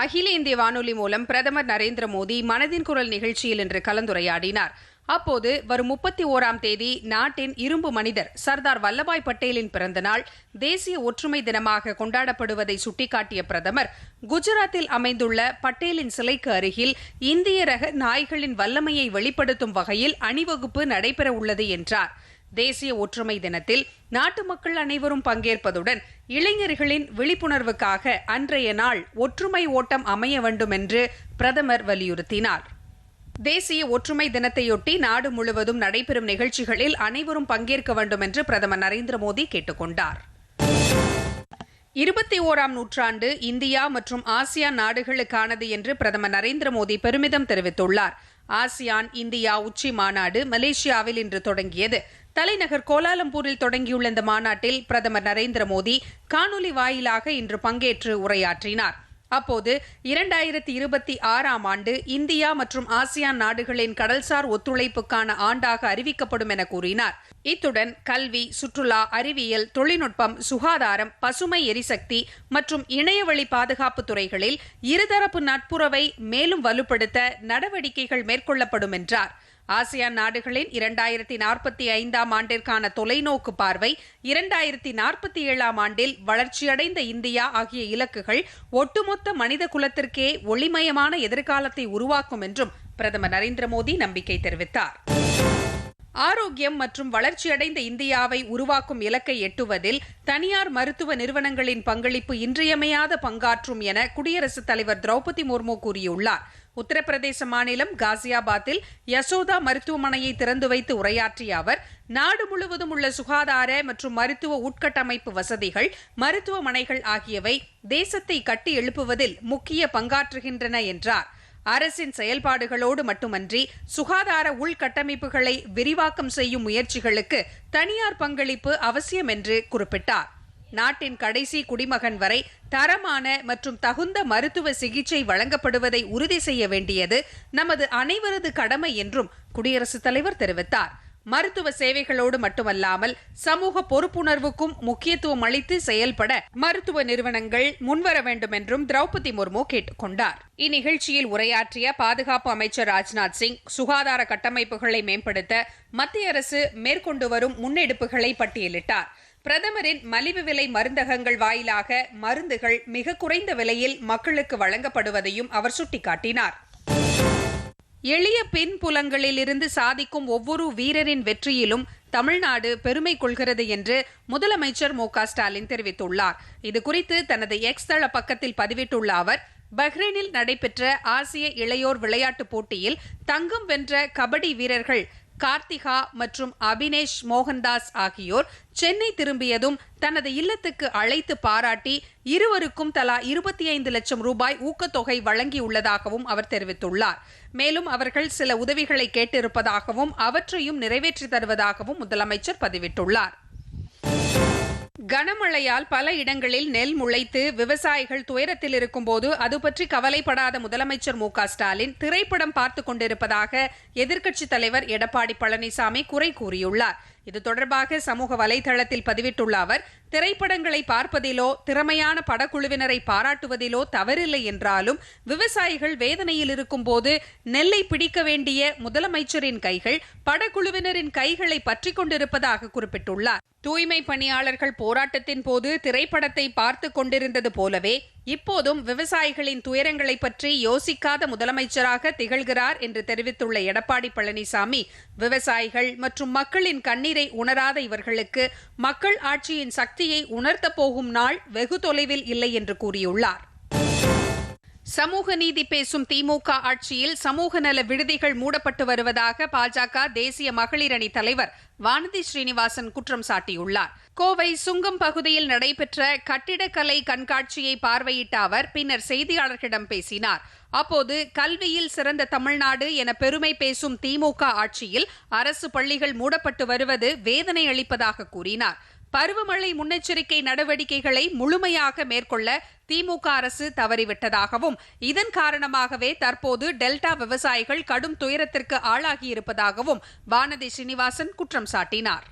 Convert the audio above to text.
அகில இந்திய வானொலி மூலம் பிரதமர் நரேந்திர மோடி மனதின் குரல் நிகழ்ச்சியில் இன்று கலந்துரையாடினார். அப்போது வரும் முப்பத்தி ஓராம் தேதி நாட்டின் இரும்பு மனிதர் சர்தார் வல்லபாய் பட்டேலின் பிறந்தநாள் தேசிய ஒற்றுமை தினமாக கொண்டாடப்படுவதை சுட்டிக்காட்டிய பிரதமர் குஜராத்தில் அமைந்துள்ள பட்டேலின் சிலைக்கு அருகில் இந்திய ரக நாய்களின் வல்லமையை வெளிப்படுத்தும் வகையில் அணிவகுப்பு நடைபெற உள்ளது என்றார். தேசிய ஒற்றுமை தினத்தில் நாட்டு மக்கள் அனைவரும் பங்கேற்பதுடன் இளைஞர்களின் விழிப்புணர்வுக்காக அன்றைய நாள் ஒற்றுமை ஓட்டம் அமைய வேண்டும் என்று பிரதமர் வலியுறுத்தினார். தேசிய ஒற்றுமை தினத்தையொட்டி நாடு முழுவதும் நடைபெறும் நிகழ்ச்சிகளில் அனைவரும் பங்கேற்க வேண்டும் என்று பிரதமர் நரேந்திர மோடி கேட்டுக்கொண்டார். இருபத்தி ஓராம் நூற்றாண்டு இந்தியா மற்றும் ஆசியான் நாடுகளுக்கானது என்று பிரதமர் நரேந்திர மோடி பெருமிதம் தெரிவித்துள்ளார். ஆசியான் இந்தியா உச்சி மாநாடு மலேசியாவில் இன்று தொடங்கியது. தலைநகர் கோலாலம்பூரில் தொடங்கியுள்ள இந்த மாநாட்டில் பிரதமர் நரேந்திர மோடி காணொலி வாயிலாக இன்று பங்கேற்று உரையாற்றினார். அப்போது இரண்டாயிரத்தி இருபத்தி ஆறாம் ஆண்டு இந்தியா மற்றும் ஆசியான் நாடுகளின் கடல்சார் ஒத்துழைப்புக்கான ஆண்டாக அறிவிக்கப்படும் என கூறினார். இத்துடன் கல்வி சுற்றுலா அறிவியல் தொழில்நுட்பம் சுகாதாரம் பசுமை எரிசக்தி மற்றும் இணையவழி பாதுகாப்பு துறைகளில் இருதரப்பு நட்புறவை மேலும் வலுப்படுத்த நடவடிக்கைகள் மேற்கொள்ளப்படும் என்றார். ஆசியான் நாடுகளின் இரண்டாயிரத்தி நாற்பத்தி ஐந்தாம் ஆண்டிற்கான தொலைநோக்கு பார்வை இரண்டாயிரத்தி நாற்பத்தி ஏழாம் ஆண்டில் வளர்ச்சியடைந்த இந்தியா ஆகிய இலக்குகள் ஒட்டுமொத்த மனித குலத்திற்கே ஒளிமயமான எதிர்காலத்தை உருவாக்கும் என்றும் பிரதமர் நரேந்திர மோடி நம்பிக்கை தெரிவித்தார். ஆரோக்கியம் மற்றும் வளர்ச்சியடைந்த இந்தியாவை உருவாக்கும் இலக்கை எட்டுவதில் தனியார் மருத்துவ நிறுவனங்களின் பங்களிப்பு இன்றியமையாத பங்காற்றும் என குடியரசுத் தலைவர் திரௌபதி முர்மு கூறியுள்ளார். உத்தரப்பிரதேச மாநிலம் காசியாபாத்தில் யசோதா மருத்துவமனையை திறந்து வைத்து உரையாற்றிய அவர் நாடு முழுவதும் உள்ள சுகாதார மற்றும் மருத்துவ உட்கட்டமைப்பு வசதிகள் மருத்துவமனைகள் ஆகியவை தேசத்தை கட்டி எழுப்புவதில் முக்கிய பங்காற்றுகின்றன என்றார். அரசின் செயல்பாடுகளோடு மட்டுமன்றி சுகாதார உள்கட்டமைப்புகளை விரிவாக்கம் செய்யும் முயற்சிகளுக்கு தனியார் பங்களிப்பு அவசியம் என்று குறிப்பிட்டார். நாட்டின் கடைசி குடிமகன் வரை தரமான மற்றும் தகுந்த மருத்துவ சிகிச்சை வழங்கப்படுவதை உறுதி செய்ய வேண்டியது நமது அனைவரது கடமை என்றும் குடியரசுத் தலைவர் தெரிவித்தார். மருத்துவ சேவைகளோடு மட்டுமல்லாமல் சமூக பொறுப்புணர்வுக்கும் முக்கியத்துவம் அளித்து செயல்பட மருத்துவ நிறுவனங்கள் முன்வர வேண்டும் என்றும் திரௌபதி முர்மு கேட்டுக்கொண்டார். இந்நிகழ்ச்சியில் உரையாற்றிய பாதுகாப்பு அமைச்சர் ராஜ்நாத் சிங் சுகாதார கட்டமைப்புகளை மேம்படுத்த மத்திய அரசு மேற்கொண்டு வரும் முன்னெடுப்புகளை பட்டியலிட்டார். பிரதமரின் மலிவு விலை மருந்தகங்கள் வாயிலாக மருந்துகள் மிக குறைந்த விலையில் மக்களுக்கு வழங்கப்படுவதையும் அவர் சுட்டிக்காட்டினார். எளிய பின்புலங்களில் இருந்து சாதிக்கும் ஒவ்வொரு வீரரின் வெற்றியிலும் தமிழ்நாடு பெருமை கொள்கிறது என்று முதலமைச்சர் மு ஸ்டாலின் தெரிவித்துள்ளார். இதுகுறித்து தனது எக்ஸ் தள பக்கத்தில் பதிவிட்டுள்ள அவர் பஹ்ரைனில் நடைபெற்ற ஆசிய இளையோர் விளையாட்டுப் போட்டியில் தங்கம் வென்ற கபடி வீரர்கள் கார்த்திகா மற்றும் அபினேஷ் மோகன்தாஸ் ஆகியோர் சென்னை திரும்பியதும் தனது இல்லத்துக்கு அழைத்து பாராட்டி இருவருக்கும் தலா இருபத்தி ஐந்து லட்சம் ரூபாய் ஊக்கத்தொகை வழங்கியுள்ளதாகவும் அவர் தெரிவித்துள்ளார். மேலும் அவர்கள் சில உதவிகளை கேட்டிருப்பதாகவும் அவற்றையும் நிறைவேற்றி தருவதாகவும் முதலமைச்சர் பதிவிட்டுள்ளார். கனமழையால் பல இடங்களில் நெல் முளைத்து விவசாயிகள் துயரத்தில் இருக்கும்போது அது பற்றி கவலைப்படாத முதலமைச்சர் மு ஸ்டாலின் திரைப்படம் பார்த்து கொண்டிருப்பதாக எதிர்க்கட்சித் தலைவர் எடப்பாடி பழனிசாமி குறை கூறியுள்ளார். இது தொடர்பாக சமூக வலைதளத்தில் பதிவிட்டுள்ள அவர் திரைப்படங்களை பார்ப்பதிலோ திறமையான படக்குழுவினரை பாராட்டுவதிலோ தவறில்லை என்றாலும் விவசாயிகள் வேதனையில் இருக்கும்போது நெல்லை பிடிக்க வேண்டிய முதலமைச்சரின் கைகள் படக்குழுவினரின் கைகளை பற்றி கொண்டிருப்பதாக குறிப்பிட்டுள்ளார். தூய்மை பணியாளர்கள் போராட்டத்தின் போது திரைப்படத்தை பார்த்து கொண்டிருந்தது போலவே இப்போதும் விவசாயிகளின் துயரங்களை பற்றி யோசிக்காத முதலமைச்சராக திகழ்கிறார் என்று தெரிவித்துள்ள எடப்பாடி பழனிசாமி விவசாயிகள் மற்றும் மக்களின் கண்ணீரை உணராத இவர்களுக்கு மக்கள் ஆட்சியின் சக்தியை உணர்த்த போகும் நாள் வெகு தொலைவில் இல்லை என்று கூறியுள்ளார். சமூக நீதி பேசும் திமுக ஆட்சியில் சமூக நல விடுதிகள் மூடப்பட்டு வருவதாக பாஜக தேசிய மகளிர் அணி தலைவர் வானதி ஸ்ரீனிவாசன் குற்றம் சாட்டியுள்ளார். கோவை சுங்கம் பகுதியில் நடைபெற்ற கட்டிடக்கலை கண்காட்சியை பார்வையிட்ட அவர் பின்னர் செய்தியாளர்களிடம் பேசினார். அப்போது கல்வியில் சிறந்த தமிழ்நாடு என பெருமை பேசும் திமுக ஆட்சியில் அரசு பள்ளிகள் மூடப்பட்டு வருவது வேதனை அளிப்பதாக கூறினார். பருவமழை முன்னெச்சரிக்கை நடவடிக்கைகளை முழுமையாக மேற்கொள்ள திமுக அரசு தவறிவிட்டதாகவும் இதன் காரணமாகவே தற்போது டெல்டா விவசாயிகள் கடும் துயரத்திற்கு ஆளாகியிருப்பதாகவும் வானதி ஸ்ரீனிவாசன் குற்றம் சாட்டினார்.